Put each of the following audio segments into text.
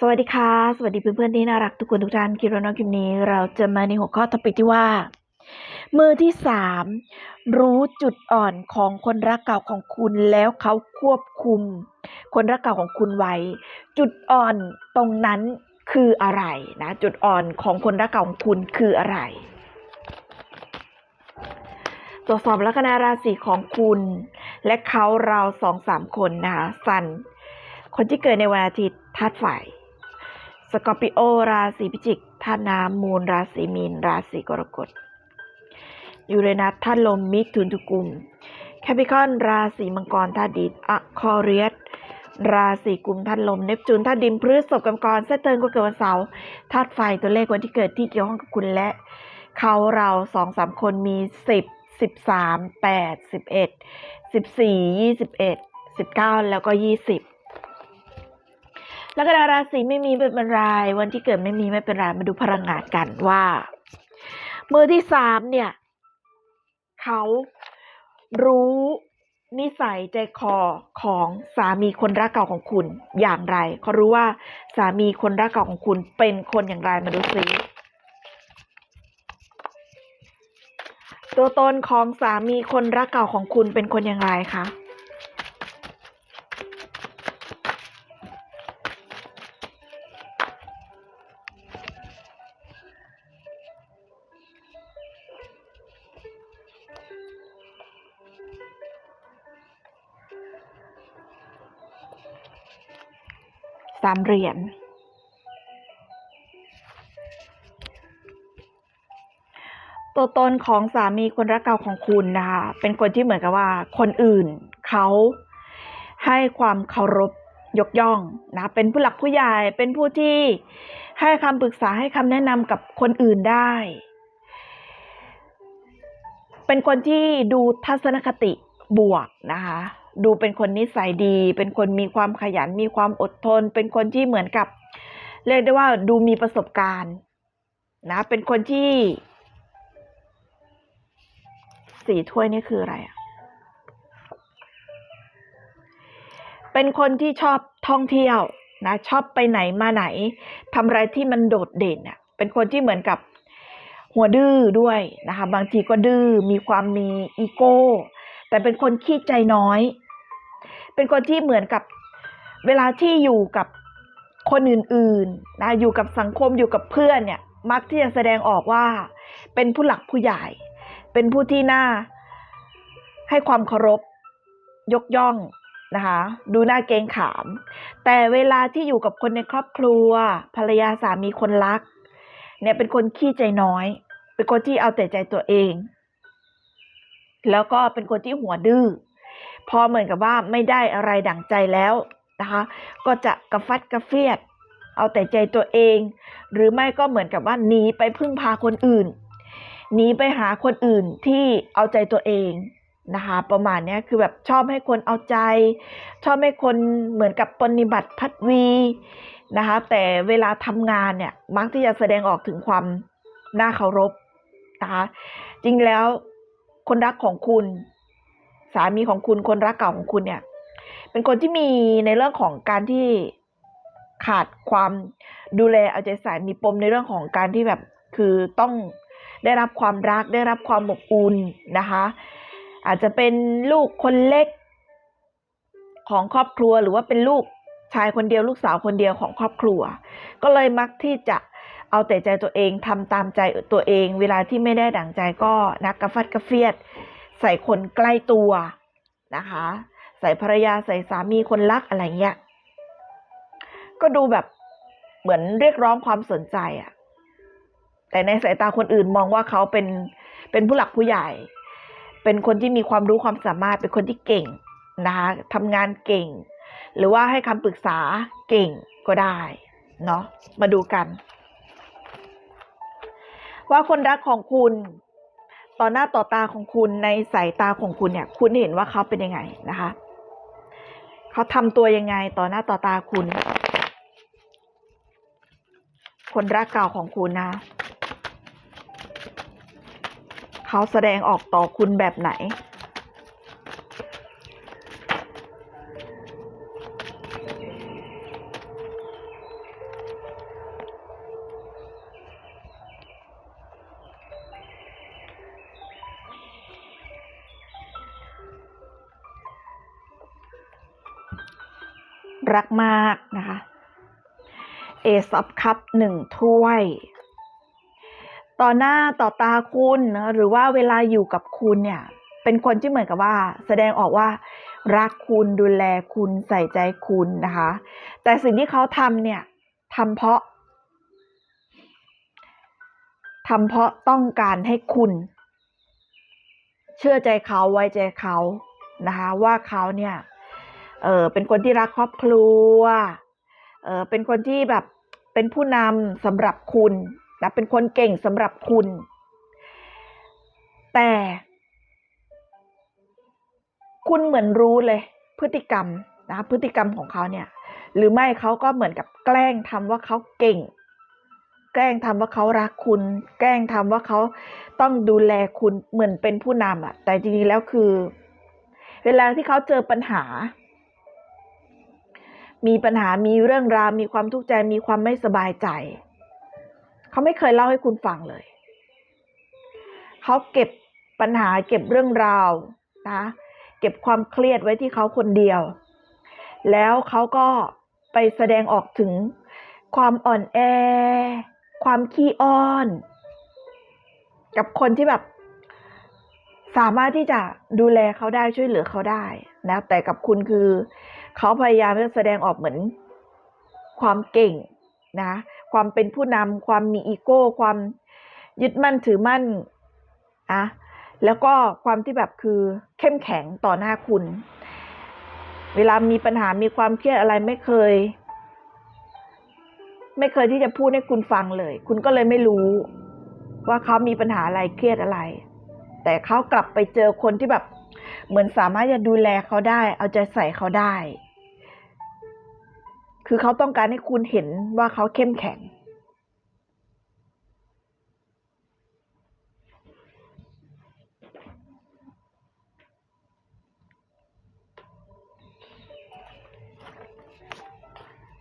สวัสดีค่ะ สวัสดีเพื่อนๆที่น่ารักทุกคนทุกท่านคลิปแล้วเนอคลิปนี้ เราจะมาในหัวข้อทอปิกที่ว่า มือที่สามรู้จุดอ่อนของคนรักเก่าของคุณแล้วเขาควบคุม คนรักเก่าของคุณไว้ จุดอ่อนตรงนั้นคืออะไรนะ จุดอ่อนของคนรักเก่าของคุณคืออะไร ตรวจสอบลัคนาราศีของคุณ และเขาเราสองสามคนนะคะสันคนที่เกิดในวันอาทิตย์ธาตุไฟ สกอร์ปิโอราศีพิจิกธาตุน้ำมูลราศีมีน ราศีกรกฎยูเรนัสธาตุลมมิถุนทุกุมแคปิคอนราศีมังกรธาตุดินอะคอเรียสราศีกุมธาตุลมเนปจูนธาตุดินพฤษภกรรมกรเซตเทิร์นก็เกิดวันเสาร์ธาตุไฟตัวเลขวันที่เกิดที่เกี่ยวข้องกับคุณและ เขาเราสองสามคนมีสิบสิบสามแปดสิบเอ็ดสิบสี่ยี่สิบเอ็ดสิบเก้าแล้วก็ยี่สิบ แล้วก็ราศีไม่มีไม่เป็นไรวันที่เกิดไม่มีไม่เป็นไรมาดูพลังงานกันว่า มือที่สามเนี่ยเขารู้นิสัยใจคอของสามีคนรักเก่าของคุณอย่างไรเขารู้ว่าสามีคนรักเก่าของคุณเป็นคนอย่างไรมาดูซิตัวตนของสามีคนรักเก่าของคุณเป็นคนอย่างไรคะ สามเหรียญตัวตนของสามีคนรักเก่าของคุณนะคะเป็นคนที่เหมือนกับว่า คนอื่นเขาให้ความเคารพยกย่องนะเป็นผู้หลักผู้ใหญ่เป็นผู้ที่ให้คำปรึกษาให้คำแนะนำกับคนอื่นได้ เป็นคนที่ดูทัศนคติบวกนะคะ ดูเป็นคนนิสัยดี เป็นคนมีความขยัน มีความอดทน เป็นคนที่เหมือนกับ เรียกได้ว่าดูมีประสบการณ์นะ เป็นคนที่สีถ้วยนี่คืออะไรอะเป็นคนที่ชอบท่องเที่ยวนะชอบไปไหนมาไหนทำอะไรที่มันโดดเด่นอะเป็นคนที่เหมือนกับหัวดื้อด้วยนะคะ บางทีก็ดื้อมีความมีอีโก้ แต่เป็นคนขี้ใจน้อย เป็นคนที่เหมือนกับเวลาที่อยู่กับคนอื่นๆนะอยู่กับสังคมอยู่กับเพื่อนเนี่ย มักที่จะแสดงออกว่า เป็นผู้หลักผู้ใหญ่ เป็นผู้ที่น่าให้ความเคารพยกย่องนะคะดูน่าเกงขาม แต่เวลาที่อยู่กับคนในครอบครัว ภรรยาสามีคนรัก เนี่ยเป็นคนขี้ใจน้อย เป็นคนที่เอาแต่ใจตัวเอง แล้วก็เป็นคนที่หัวดื้อ พอเหมือนกับว่าไม่ได้อะไรดั่งใจแล้วนะคะ ก็จะกระฟัดกระเฟียด เอาแต่ใจตัวเอง หรือไม่ก็เหมือนกับว่าหนีไปพึ่งพาคนอื่นหนีไปหาคนอื่นที่เอาใจตัวเองนะคะ ประมาณนี้คือแบบชอบให้คนเอาใจ ชอบให้คนเหมือนกับปฏิบัติพัดวีนะคะ แต่เวลาทำงานเนี่ยมักที่จะแสดงออกถึงความน่าเคารพนะคะจริงแล้วคนรักของคุณ สามีของคุณคนรักเก่าของคุณเนี่ย เป็นคนที่มีในเรื่องของการที่ขาดความดูแลเอาใจใส่มีปมในเรื่องของการที่แบบคือต้องได้รับความรักได้รับความอบอุ่นนะคะ อาจจะเป็นลูกคนเล็กของครอบครัวหรือว่าเป็นลูกชายคนเดียวลูกสาวคนเดียวของครอบครัว ก็เลยมักที่จะเอาแต่ใจตัวเองทำตามใจตัวเอง เวลาที่ไม่ได้ดั่งใจก็นักกระฟัดกระเฟียด ใส่คนใกล้ตัวนะคะ ใส่ภรรยาใส่สามีคนรักอะไรเงี้ยก็ดูแบบเหมือนเรียกร้องความสนใจอะแต่ในสายตาคนอื่นมองว่าเขาเป็นเป็นผู้หลักผู้ใหญ่ เป็นคนที่มีความรู้ความสามารถเป็นคนที่เก่งนะคะทำงานเก่ง หรือว่าให้คำปรึกษาเก่งก็ได้เนาะมาดูกัน ว่าคนรักของคุณ ต่อหน้าต่อตาของคุณในสายตาของคุณเนี่ย คุณเห็นว่าเขาเป็นยังไงนะคะ เขาทำตัวยังไงต่อหน้าต่อตาคุณ คนรักเก่าของคุณนะเขาแสดงออกต่อคุณแบบไหน รักมากนะคะเอซับคัพหนึ่งถ้วย ต่อหน้าต่อตาคุณนะหรือว่าเวลาอยู่กับคุณเนี่ย เป็นคนที่เหมือนกับว่า แสดงออกว่า รักคุณดูแลคุณใส่ใจคุณนะคะ แต่สิ่งที่เขาทำเนี่ยทำเพราะทำเพราะต้องการให้คุณ เชื่อใจเขาไว้ใจเขานะคะ ว่าเขาเนี่ย เออเป็นคนที่รักครอบครัว เออเป็นคนที่แบบเป็นผู้นำสำหรับคุณนะเป็นคนเก่งสำหรับคุณ แต่ คุณเหมือนรู้เลย พฤติกรรมนะพฤติกรรมของเขาเนี่ย หรือไม่เขาก็เหมือนกับแกล้งทำว่าเขาเก่ง แกล้งทำว่าเขารักคุณ แกล้งทำว่าเขาต้องดูแลคุณเหมือนเป็นผู้นำอะแต่จริงๆแล้วคือ เวลาที่เขาเจอปัญหา มีปัญหามีเรื่องราวมีความทุกข์ใจมีความไม่สบายใจ เขาไม่เคยเล่าให้คุณฟังเลย เขาเก็บปัญหาเก็บเรื่องราวนะเก็บความเครียดไว้ที่เขาคนเดียว แล้วเขาก็ไปแสดงออกถึงความอ่อนแอ ความขี้อ้อน กับคนที่แบบสามารถที่จะดูแลเขาได้ช่วยเหลือเขาได้นะแต่กับคุณคือ เขาพยายามจะแสดงออกเหมือนความเก่งนะความเป็นผู้นำความมีอีโก้ ความยึดมั่นถือมั่นอะแล้วก็ความที่แบบคือเข้มแข็งต่อหน้าคุณ เวลามีปัญหามีความเครียดอะไรไม่เคย ไม่เคยที่จะพูดให้คุณฟังเลย คุณก็เลยไม่รู้ ว่าเขามีปัญหาอะไรเครียดอะไร แต่เขากลับไปเจอคนที่แบบ เหมือนสามารถจะดูแลเขาได้ เอาใจใส่เขาได้ คือเขาต้องการให้คุณเห็นว่าเขาเข้มแข็ง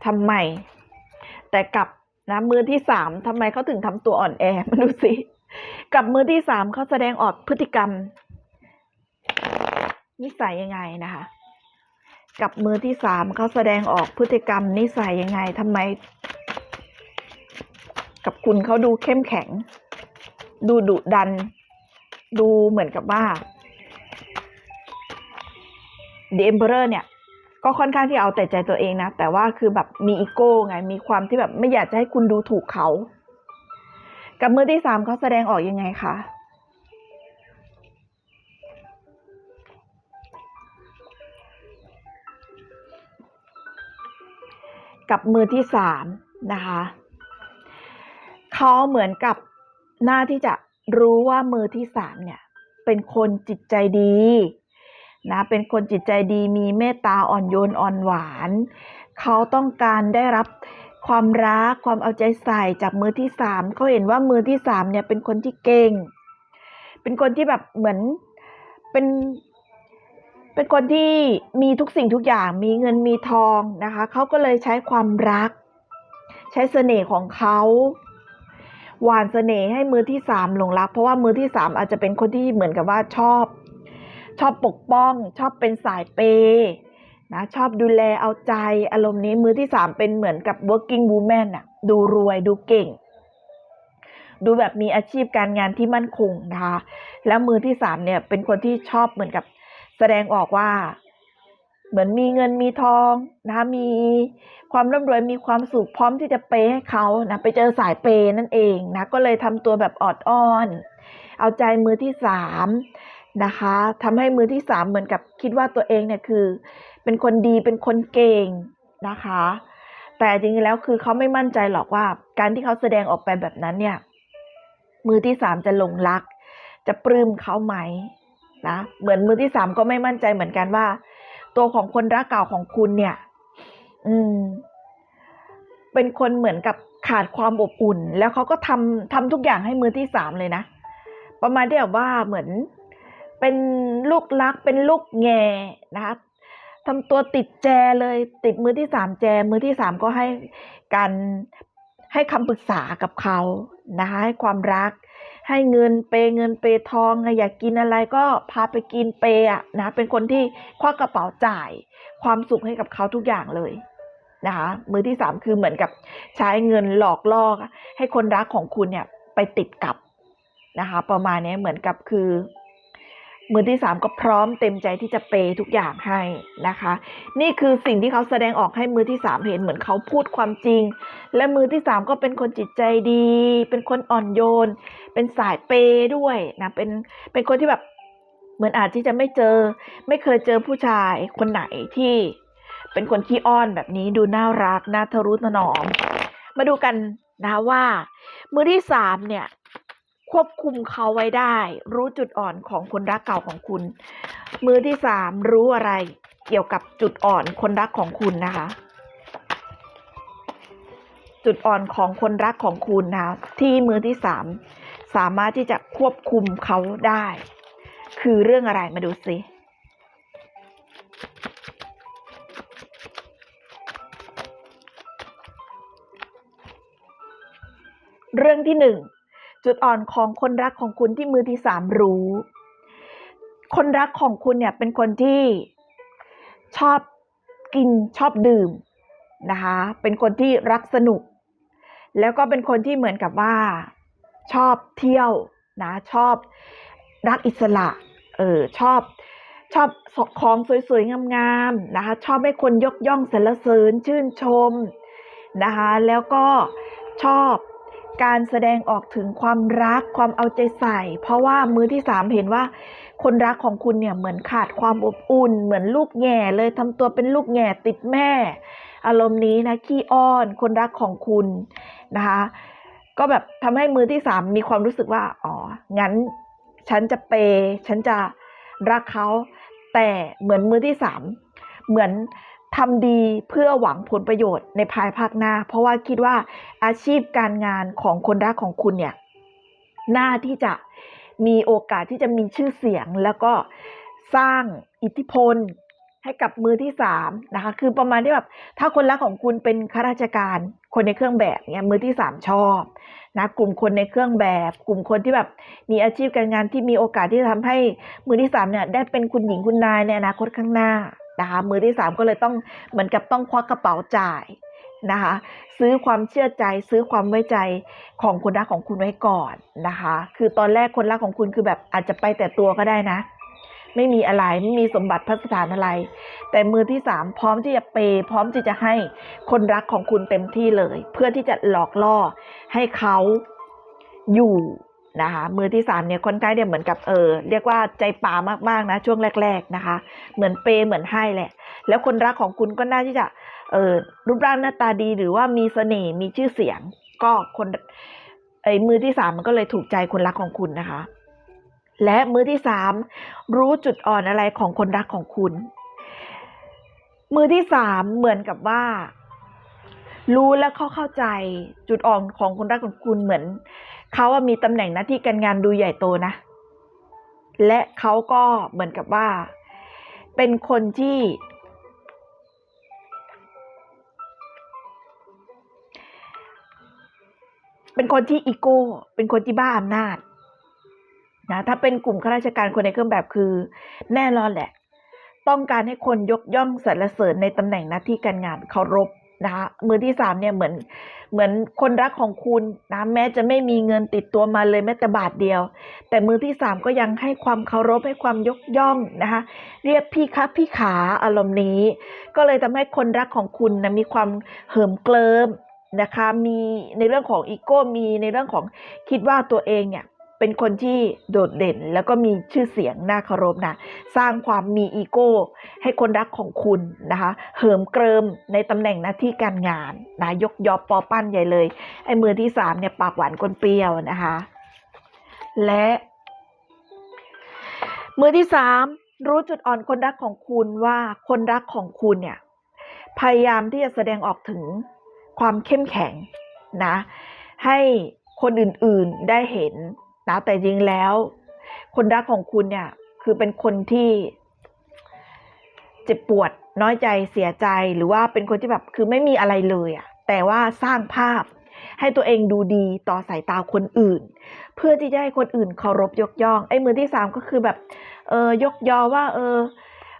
ทำไม แต่กลับนะมือที่สามทำไมเขาถึงทำตัวอ่อนแอมาดูสิ กับมือที่สามเขาแสดงออกพฤติกรรม นิสัยยังไงนะคะ กับมือที่สามเขาแสดงออกพฤติกรรมนิสัยยังไงทำไม กับคุณเขาดูเข้มแข็ง ดูดุดัน ดูเหมือนกับว่า The Emperor เนี่ย ก็ค่อนข้างที่เอาแต่ใจตัวเองนะ แต่ว่าคือแบบมีอีโก้ไง มีความที่แบบไม่อยากจะให้คุณดูถูกเขา กับมือที่สามเขาแสดงออกยังไงคะ กับมือที่สามนะคะเขาเหมือนกับหน้าที่จะรู้ว่ามือที่สามเนี่ยเป็นคนจิตใจดีนะเป็นคนจิตใจดีมีเมตตาอ่อนโยนอ่อนหวานเขาต้องการได้รับความรักความเอาใจใส่จากมือที่สามเขาเห็นว่ามือที่สามเนี่ยเป็นคนที่เก่ง เป็นคนที่แบบเหมือนเป็น เป็นคนที่มีทุกสิ่งทุกอย่างมีเงินมีทองนะคะเขาก็เลยใช้ความรัก ใช้เสน่ห์ของเขาหวานเสน่ห์ให้มือที่สามหลงรัก เพราะว่ามือที่สามอาจจะเป็นคนที่เหมือนกับว่าชอบ ชอบปกป้อง ชอบเป็นสายเปย์นะชอบดูแลเอาใจอารมณ์นี้มือที่สามเป็นเหมือนกับ working woman อะดูรวยดูเก่ง ดูแบบมีอาชีพการงานที่มั่นคงนะคะแล้วมือที่สามเนี่ยเป็นคนที่ชอบเหมือนกับ แสดงออกว่า เหมือนมีเงินมีทองนะมีความร่ำรวยมีความสุขพร้อมที่จะเปย์ให้เขานะไปเจอสายเปย์นั่นเองนะก็เลยทำตัวแบบออดอ้อน เอาใจมือที่สามนะคะทำให้มือที่สามเหมือนกับคิดว่าตัวเองเนี่ยคือ เป็นคนดีเป็นคนเก่งนะคะ แต่จริงๆแล้วคือเขาไม่มั่นใจหรอกว่า การที่เขาแสดงออกไปแบบนั้นเนี่ย มือที่สามจะหลงรัก จะปลื้มเขาไหม นะเหมือนมือที่สามก็ไม่มั่นใจเหมือนกันว่า ตัวของคนรักเก่าของคุณเนี่ย อืม เป็นคนเหมือนกับขาดความอบอุ่น แล้วเขาก็ทำทำทุกอย่างให้มือที่สามเลยนะประมาณที่แบบว่าเหมือนเป็นลูกรักเป็นลูกแงนะคะทำตัวติดแจเลย ติดมือที่สามแจ มือที่สามก็ให้การให้คำปรึกษากับเขานะคะให้ความรัก ให้เงินเปยเงินเปยทองไงอยากกินอะไรก็พาไปกินเปยอะนะเป็นคนที่ควักกระเป๋าจ่าย ความสุขให้กับเขาทุกอย่างเลยนะคะมือที่สามคือเหมือนกับใช้เงินหลอกล่อให้คนรักของคุณเนี่ยไปติดกับนะคะประมาณนี้เหมือนกับคือ มือที่สามก็พร้อมเต็มใจที่จะเปย์ทุกอย่างให้นะคะ นี่คือสิ่งที่เขาแสดงออกให้มือที่สามเห็นเหมือนเขาพูดความจริง และมือที่สามก็เป็นคนจิตใจดี เป็นคนอ่อนโยน เป็นสายเปย์ด้วยนะเป็นเป็นคนที่แบบเหมือนอาจที่จะไม่เจอ ไม่เคยเจอผู้ชายคนไหนที่เป็นคนขี้อ้อนแบบนี้ดูน่ารักน่าทะนุถนอม มาดูกันนะว่า มือที่สามเนี่ย ควบคุมเขาไว้ได้ รู้จุดอ่อนของคนรักเก่าของคุณ มือที่สามรู้อะไรเกี่ยวกับจุดอ่อนคนรักของคุณนะคะ จุดอ่อนของคนรักของคุณนะะที่มือที่สามสามารถที่จะควบคุมเขาได้ คือเรื่องอะไรมาดูสิเรื่องที่หนึ่ง จุดอ่อนของคนรักของคุณที่มือที่สามรู้ คนรักของคุณเนี่ยเป็นคนที่ชอบกินชอบดื่มนะคะ เป็นคนที่รักสนุก แล้วก็เป็นคนที่เหมือนกับว่า ชอบเที่ยวนะชอบรักอิสระเออชอบชอบของสวยๆงามๆนะคะ ชอบให้คนยกย่องสรรเสริญชื่นชมนะคะ แล้วก็ชอบ การแสดงออกถึงความรักความเอาใจใส่ เพราะว่ามือที่สามเห็นว่า คนรักของคุณเนี่ยเหมือนขาดความอบอุ่น เหมือนลูกแง่เลยทำตัวเป็นลูกแง่ติดแม่ อารมณ์นี้นะขี้อ้อนคนรักของคุณนะคะ ก็แบบทำให้มือที่สามมีความรู้สึกว่าอ๋องั้นฉันจะเปย์ฉันจะรักเขาแต่เหมือนมือที่สามเหมือน ทำดีเพื่อหวังผลประโยชน์ในภายภาคหน้า เพราะว่าคิดว่าอาชีพการงานของคนรักของคุณเนี่ยน่าที่จะมีโอกาสที่จะมีชื่อเสียง แล้วก็สร้างอิทธิพลให้กับมือที่สามนะคะ คือประมาณที่แบบถ้าคนรักของคุณเป็นข้าราชการ คนในเครื่องแบบเนี่ยมือที่สามชอบนะกลุ่มคนในเครื่องแบบ กลุ่มคนที่แบบมีอาชีพการงานที่มีโอกาสที่จะทำให้มือที่สามเนี่ยได้เป็นคุณหญิงคุณนายในอนาคตข้างหน้า นะคะมือที่สามก็เลยต้องเหมือนกับต้องควักกระเป๋าจ่ายนะคะซื้อความเชื่อใจซื้อความไว้ใจของคนรักของคุณไว้ก่อนนะคะ คือตอนแรกคนรักของคุณคือแบบอาจจะไปแต่ตัวก็ได้นะ ไม่มีอะไรไม่มีสมบัติพัสถานอะไร แต่มือที่สามพร้อมที่จะเปย์พร้อมที่จะให้คนรักของคุณเต็มที่เลย เพื่อที่จะหลอกล่อให้เขาอยู่ นะคะมือที่สามเนี่ยคนใกล้เนี่ยเหมือนกับเออเรียกว่าใจป่ามากๆนะช่วงแรก ๆนะคะ เหมือนเปย์เหมือนให้แหละ แล้วคนรักของคุณก็น่าที่จะเออรูปร่างหน้าตาดีหรือว่ามีเสน่ห์มีชื่อเสียง ก็คนไอ้มือที่สามมันก็เลยถูกใจคนรักของคุณนะคะ และมือที่สามรู้จุดอ่อนอะไรของคนรักของคุณ มือที่สามเหมือนกับว่า รู้และเขาเข้าใจจุดอ่อนของคนรักของคุณเหมือน เขาอะมีตำแหน่งหน้าที่การงานดูใหญ่โตนะ และเขาก็เหมือนกับว่า เป็นคนที่เป็นคนที่อีโก้ เป็นคนที่บ้าอำนาจนะ ถ้าเป็นกลุ่มข้าราชการคนในเครื่องแบบคือ แน่นอนแหละ ต้องการให้คนยกย่องสรรเสริญในตำแหน่งหน้าที่การงานเคารพนะคะมือที่สามเนี่ยเหมือน เหมือนคนรักของคุณนะแม้จะไม่มีเงินติดตัวมาเลยแม้แต่บาทเดียว แต่มือที่สามก็ยังให้ความเคารพให้ความยกย่องนะคะเรียกพี่ครับพี่ขาอารมณ์นี้ ก็เลยทำให้คนรักของคุณนะมีความเหิมเกลิมนะคะมีในเรื่องของอีโก้มีในเรื่องของคิดว่าตัวเองเนี่ย เป็นคนที่โดดเด่นแล้วก็มีชื่อเสียงน่าเคารพนะ สร้างความมีอีโก้ ให้คนรักของคุณนะคะ เหิมเกริมในตำแหน่งหน้าที่การงานนะยกยอปอปั้นใหญ่เลย ไอ้มือที่สามเนี่ยปากหวานกลเปรี้ยวนะคะ และ มือที่สามรู้จุดอ่อนคนรักของคุณว่าคนรักของคุณเนี่ย พยายามที่จะแสดงออกถึงความเข้มแข็งนะ ให้คนอื่นๆได้เห็น นะแต่จริงแล้ว คนรักของคุณเนี่ย คือเป็นคนที่ เจ็บปวดน้อยใจเสียใจหรือว่าเป็นคนที่แบบคือไม่มีอะไรเลยอะแต่ว่าสร้างภาพให้ตัวเองดูดีต่อสายตาคนอื่น เพื่อที่จะให้คนอื่นเคารพยกย่องไอ้มือที่สามก็คือแบบ เออยกยอว่า เออ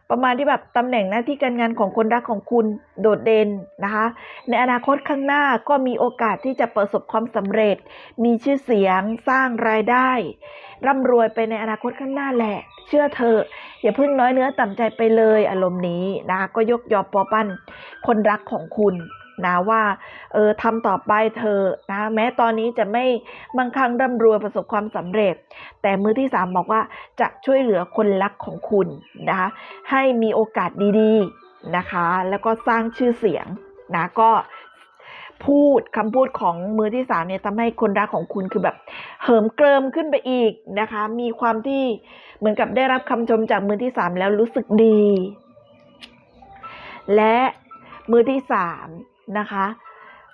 ประมาณที่แบบตำแหน่งหน้าที่การงานของคนรักของคุณโดดเด่นนะคะ ในอนาคตข้างหน้าก็มีโอกาสที่จะประสบความสำเร็จ มีชื่อเสียงสร้างรายได้ ร่ำรวยไปในอนาคตข้างหน้าแหละ เชื่อเธอ อย่าเพิ่งน้อยเนื้อต่ำใจไปเลยอารมณ์นี้นะคะก็ยกยอปอปั้นคนรักของคุณ นะว่าเออทำต่อไปเธอนะแม้ตอนนี้จะไม่มั่งคั่งร่ำรวยประสบความสำเร็จ แต่มือที่สามบอกว่าจะช่วยเหลือคนรักของคุณนะคะให้มีโอกาสดีๆนะคะ แล้วก็สร้างชื่อเสียงนะก็พูดคำพูดของมือที่สามเนี่ยทำให้คนรักของคุณคือแบบเหิมเกริมขึ้นไปอีกนะคะ มีความที่เหมือนกับได้รับคำชมจากมือที่สามแล้วรู้สึกดี และมือที่สาม นะคะ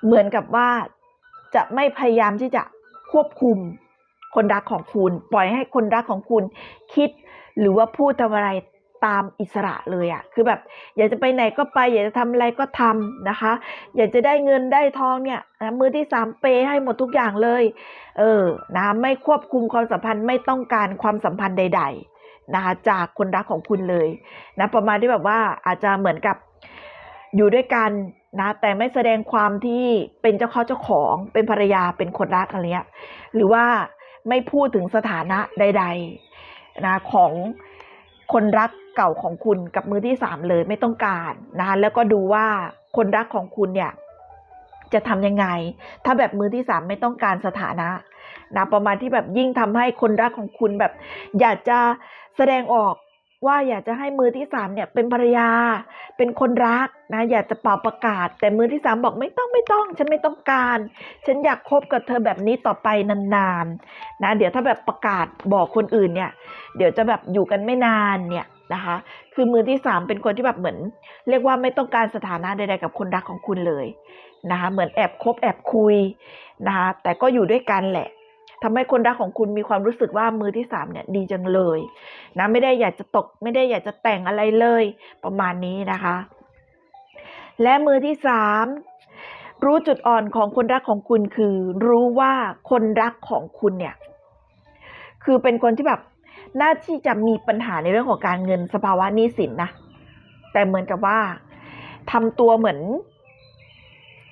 เหมือนกับว่าจะไม่พยายามที่จะควบคุมคนรักของคุณ ปล่อยให้คนรักของคุณคิดหรือว่าพูดทำอะไรตามอิสระเลยอะ่ะคือแบบ อยากจะไปไหนก็ไป อยากจะทำอะไรก็ทำนะคะ อยากจะได้เงินได้ทองเนี่ยนะมือที่สามเปย์ให้หมดทุกอย่างเลย เออนะไม่ควบคุมความสัมพันธ์ไม่ต้องการความสัมพันธ์ใด ๆ นะคะจากคนรักของคุณเลยนะประมาณที่แบบว่าอาจจะเหมือนกับอยู่ด้วยกัน นะแต่ไม่แสดงความที่เป็นเจ้าข้าเจ้าของเป็นภรรยาเป็นคนรักอะไรเงี้ยหรือว่าไม่พูดถึงสถานะใด ๆนะของคนรักเก่าของคุณกับมือที่สามเลยไม่ต้องการนะคะแล้วก็ดูว่าคนรักของคุณเนี่ยจะทำยังไง ถ้าแบบมือที่สามไม่ต้องการสถานะนะประมาณที่แบบยิ่งทำให้คนรักของคุณแบบ อยากจะแสดงออก ว่าอยากจะให้มือที่สามเนี่ยเป็นภรรยา เป็นคนรักนะอยากจะเป่าประกาศ แต่มือที่สามบอกไม่ต้องไม่ต้อง ฉันไม่ต้องการ ฉันอยากคบกับเธอแบบนี้ต่อไปนานๆนะเดี๋ยวถ้าแบบประกาศบอกคนอื่นเนี่ย เดี๋ยวจะแบบอยู่กันไม่นานเนี่ยนะคะ คือมือที่สามเป็นคนที่แบบเหมือน เรียกว่าไม่ต้องการสถานะใดๆกับคนรักของคุณเลยนะคะเหมือนแอบคบแอบคุยนะคะแต่ก็อยู่ด้วยกันแหละ ทำให้คนรักของคุณมีความรู้สึกว่ามือที่สามเนี่ยดีจังเลยนะไม่ได้อยากจะตกไม่ได้อยากจะแต่งอะไรเลย ประมาณนี้นะคะ และมือที่สามรู้จุดอ่อนของคนรักของคุณคือ รู้ว่าคนรักของคุณเนี่ย คือเป็นคนที่แบบน่าที่จะมีปัญหาในเรื่องของการเงินสภาวะหนี้สินนะแต่เหมือนกับว่าทำตัวเหมือน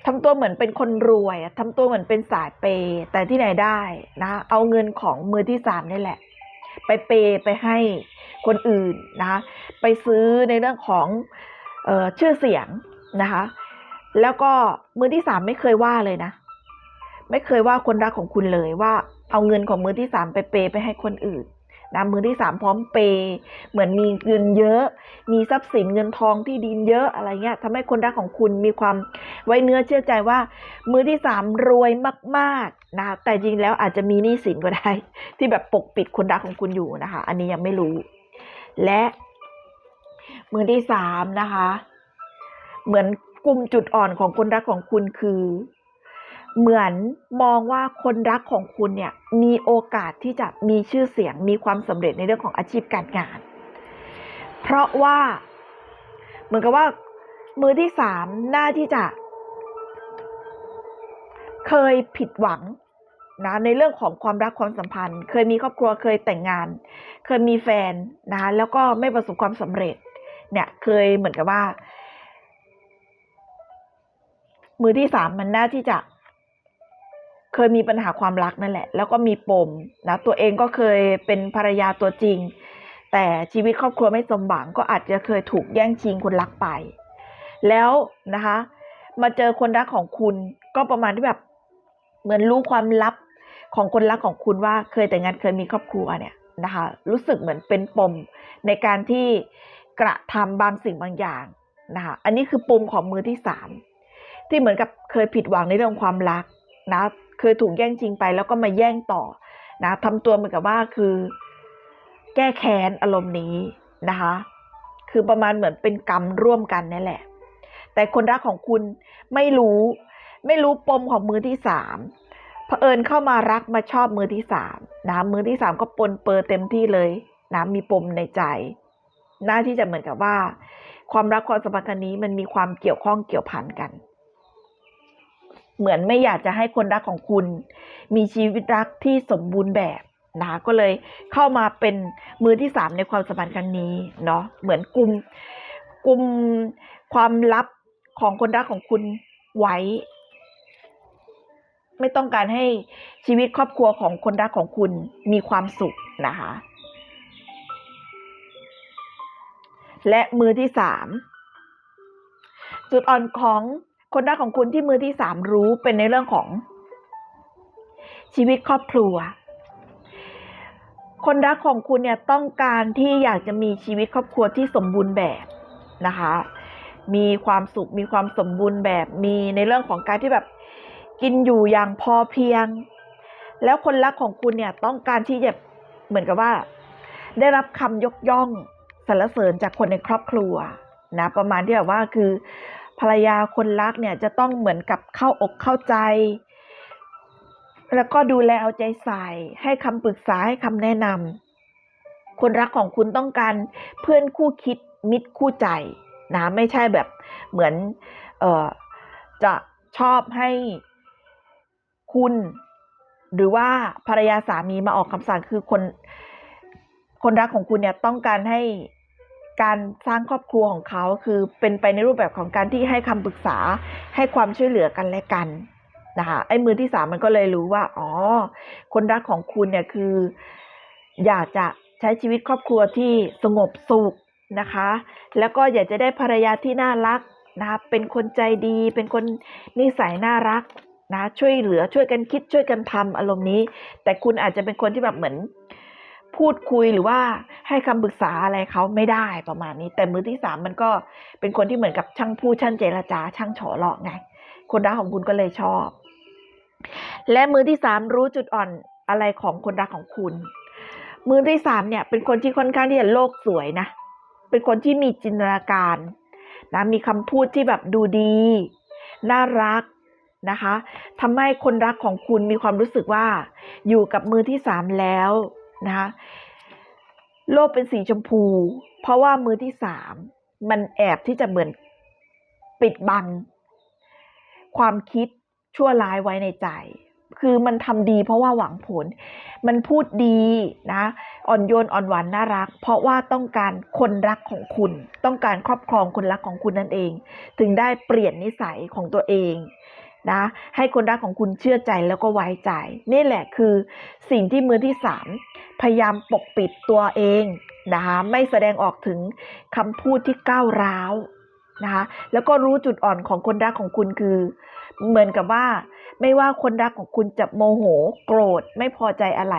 ทำตัวเหมือนเป็นคนรวยอะทำตัวเหมือนเป็นสายเปย์แต่ที่ไหนได้นะ เอาเงินของมือที่สามนี่แหละ ไปเปย์ไปให้คนอื่นนะคะไปซื้อในเรื่องของเออชื่อเสียงนะคะ แล้วก็มือที่สามไม่เคยว่าเลยนะ ไม่เคยว่าคนรักของคุณเลยว่าเอาเงินของมือที่สามไปเปย์ไปให้คนอื่น นะมือที่สามพร้อมเปย์เหมือนมีเงินเยอะ มีทรัพย์สินเงินทองที่ดินเยอะอะไรเงี้ยทำให้คนรักของคุณมีความไว้เนื้อเชื่อใจว่า มือที่สามรวยมากๆนะแต่จริงแล้วอาจจะมีหนี้สินก็ได้ ที่แบบปกปิดคนรักของคุณอยู่นะคะ อันนี้ยังไม่รู้ และ มือที่สามนะคะ เหมือนกลุ่มจุดอ่อนของคนรักของคุณคือ เหมือนมองว่าคนรักของคุณเนี่ยมีโอกาสที่จะมีชื่อเสียงมีความสำเร็จในเรื่องของอาชีพการงาน เพราะว่า เหมือนกับว่า มือที่สามน่าที่จะ เคยผิดหวังนะในเรื่องของความรักความสัมพันธ์ เคยมีครอบครัวเคยแต่งงาน เคยมีแฟนนะแล้วก็ไม่ประสบความสำเร็จ เนี่ยเคยเหมือนกับว่า มือที่สามมันน่าที่จะ เคยมีปัญหาความรักนั่นแหละ แล้วก็มีปมนะตัวเองก็เคยเป็นภรรยาตัวจริง แต่ชีวิตครอบครัวไม่สมหวังก็อาจจะเคยถูกแย่งชิงคนรักไป แล้วนะคะ มาเจอคนรักของคุณก็ประมาณที่แบบเหมือนรู้ความลับของคนรักของคุณว่าเคยแต่งงานเคยมีครอบครัวเนี่ยนะคะ รู้สึกเหมือนเป็นปมในการที่กระทำบางสิ่งบางอย่างนะคะอันนี้คือปมของมือที่สามที่เหมือนกับเคยผิดหวังในเรื่องความรักนะ เคยถูกแย่งชิงไปแล้วก็มาแย่งต่อนะทำตัวเหมือนกับว่าคือ แก้แค้นอารมณ์นี้นะคะ คือประมาณเหมือนเป็นกรรมร่วมกันนี่แหละ แต่คนรักของคุณไม่รู้ ไม่รู้ปมของมือที่สามเผอิญเข้ามารักมาชอบมือที่สามนะมือที่สามก็ปนเปื้อเต็มที่เลยนะมีปมในใจ น่าที่จะเหมือนกับว่า ความรักความสัมพันธ์ครั้งนี้มันมีความเกี่ยวข้องเกี่ยวพันกัน เหมือนไม่อยากจะให้คนรักของคุณ มีชีวิตรักที่สมบูรณ์แบบนะคะก็เลยเข้ามาเป็นมือที่สามในความสัมพันธ์ครั้งนี้เนาะเหมือนกลุ่มกลุ่มความลับของคนรักของคุณไว้ ไม่ต้องการให้ชีวิตครอบครัวของคนรักของคุณมีความสุขนะคะและมือที่สามจุดอ่อนของ คนรักของคุณที่มือที่สามรู้เป็นในเรื่องของ ชีวิตครอบครัว คนรักของคุณเนี่ยต้องการที่อยากจะมีชีวิตครอบครัวที่สมบูรณ์แบบนะคะ มีความสุขมีความสมบูรณ์แบบมีในเรื่องของการที่แบบกินอยู่อย่างพอเพียง แล้วคนรักของคุณเนี่ยต้องการที่จะเหมือนกับว่า ได้รับคำยกย่องสรรเสริญจากคนในครอบครัวนะประมาณที่แบบว่าคือ ภรรยาคนรักเนี่ยจะต้องเหมือนกับเข้าอกเข้าใจ แล้วก็ดูแลเอาใจใส่ ให้คำปรึกษาให้คำแนะนำคนรักของคุณต้องการเพื่อนคู่คิดมิตรคู่ใจนะไม่ใช่แบบเหมือนเออจะชอบให้คุณ หรือว่าภรรยาสามีมาออกคำสั่งคือคน คนรักของคุณเนี่ยต้องการให้ การสร้างครอบครัวของเขาคือเป็นไปในรูปแบบของการที่ให้คำปรึกษาให้ความช่วยเหลือกันและกันนะคะไอ้มือที่สามมันก็เลยรู้ว่าอ๋อคนรักของคุณเนี่ยคือ อยากจะใช้ชีวิตครอบครัวที่สงบสุขนะคะ แล้วก็อยากจะได้ภรรยาที่น่ารักนะคะเป็นคนใจดี เป็นคนนิสัยน่ารักนะช่วยเหลือช่วยกันคิดช่วยกันทำอารมณ์นี้ แต่คุณอาจจะเป็นคนที่แบบเหมือน พูดคุยหรือว่าให้คำปรึกษาอะไรเขาไม่ได้ประมาณนี้ แต่มือที่สามมันก็เป็นคนที่เหมือนกับช่างพูดช่างเจรจา ช่างเฉอเลาะไง คนรักของคุณก็เลยชอบ และมือที่สามรู้จุดอ่อนอะไรของคนรักของคุณ มือที่สามเนี่ย เป็นคนที่ค่อนข้างที่จะโลกสวยนะ เป็นคนที่มีจินตนาการนะมีคำพูดที่แบบดูดี น่ารักนะคะทำให้คนรักของคุณมีความรู้สึกว่า อยู่กับมือที่สามแล้ว นะคะโลกเป็นสีชมพู เพราะว่ามือที่สามมันแอบที่จะเหมือนปิดบัง ความคิดชั่วร้ายไว้ในใจ คือมันทำดีเพราะว่าหวังผล มันพูดดีนะอ่อนโยนอ่อนหวานน่ารัก เพราะว่าต้องการคนรักของคุณ ต้องการครอบครองคนรักของคุณนั่นเอง ถึงได้เปลี่ยนนิสัยของตัวเอง นะ ให้คนรักของคุณเชื่อใจแล้วก็ไว้ใจ นี่แหละคือสิ่งที่มือที่สามพยายามปกปิดตัวเองนะคะไม่แสดงออกถึงคำพูดที่ก้าวร้าวนะคะแล้วก็รู้จุดอ่อนของคนรักของคุณคือ เหมือนกับว่า ไม่ว่าคนรักของคุณจะโมโหโกรธไม่พอใจอะไร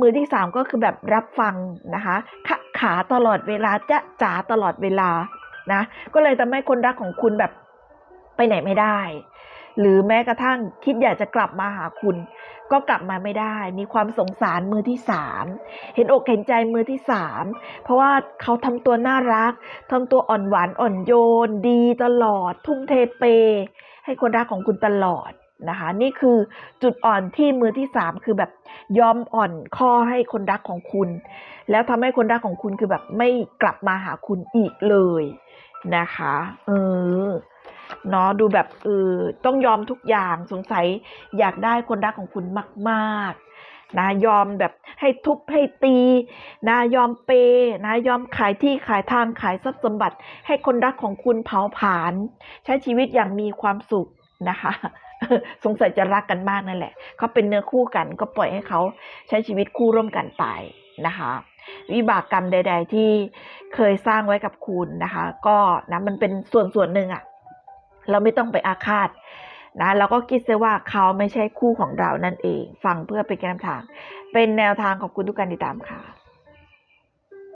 มือที่สามก็คือแบบรับฟังนะคะขะขาตลอดเวลาจะจ๋าตลอดเวลานะก็เลยทำให้คนรักของคุณแบบไปไหนไม่ได้ หรือแม้กระทั่งคิดอยากจะกลับมาหาคุณ ก็กลับมาไม่ได้ มีความสงสารมือที่สามเห็นอกเห็นใจมือที่สามเพราะว่าเขาทำตัวน่ารักทำตัวอ่อนหวานอ่อนโยน ดีตลอด ทุ่มเทเป ให้คนรักของคุณตลอดนะคะนี่คือจุดอ่อนที่มือที่สามคือแบบยอมอ่อนข้อให้คนรักของคุณ แล้วทำให้คนรักของคุณคือแบบไม่กลับมาหาคุณอีกเลยนะคะ เออ เนาะดูแบบเออต้องยอมทุกอย่างสงสัยอยากได้คนรักของคุณมาก ๆ นะยอมแบบให้ทุบให้ตีนะยอมเปย์นะยอมขายที่ขายทางขายทรัพย์สมบัติ ให้คนรักของคุณเผาผลาญใช้ชีวิตอย่างมีความสุขนะคะสงสัยจะรักกันมากนั่นแหละเขาเป็นเนื้อคู่กันก็ปล่อยให้เขาใช้ชีวิตคู่ร่วมกันไปนะคะ วิบากกรรมใด ๆ ที่เคยสร้างไว้กับคุณนะคะ ก็นะมันเป็นส่วนส่วนหนึ่งอะ เราไม่ต้องไปอาฆาตนะเราก็คิดเสียว่าเขาไม่ใช่คู่ของเรานั่นเอง ฟังเพื่อเป็นแนวทาง เป็นแนวทางของคุณทุกการติดตามค่ะ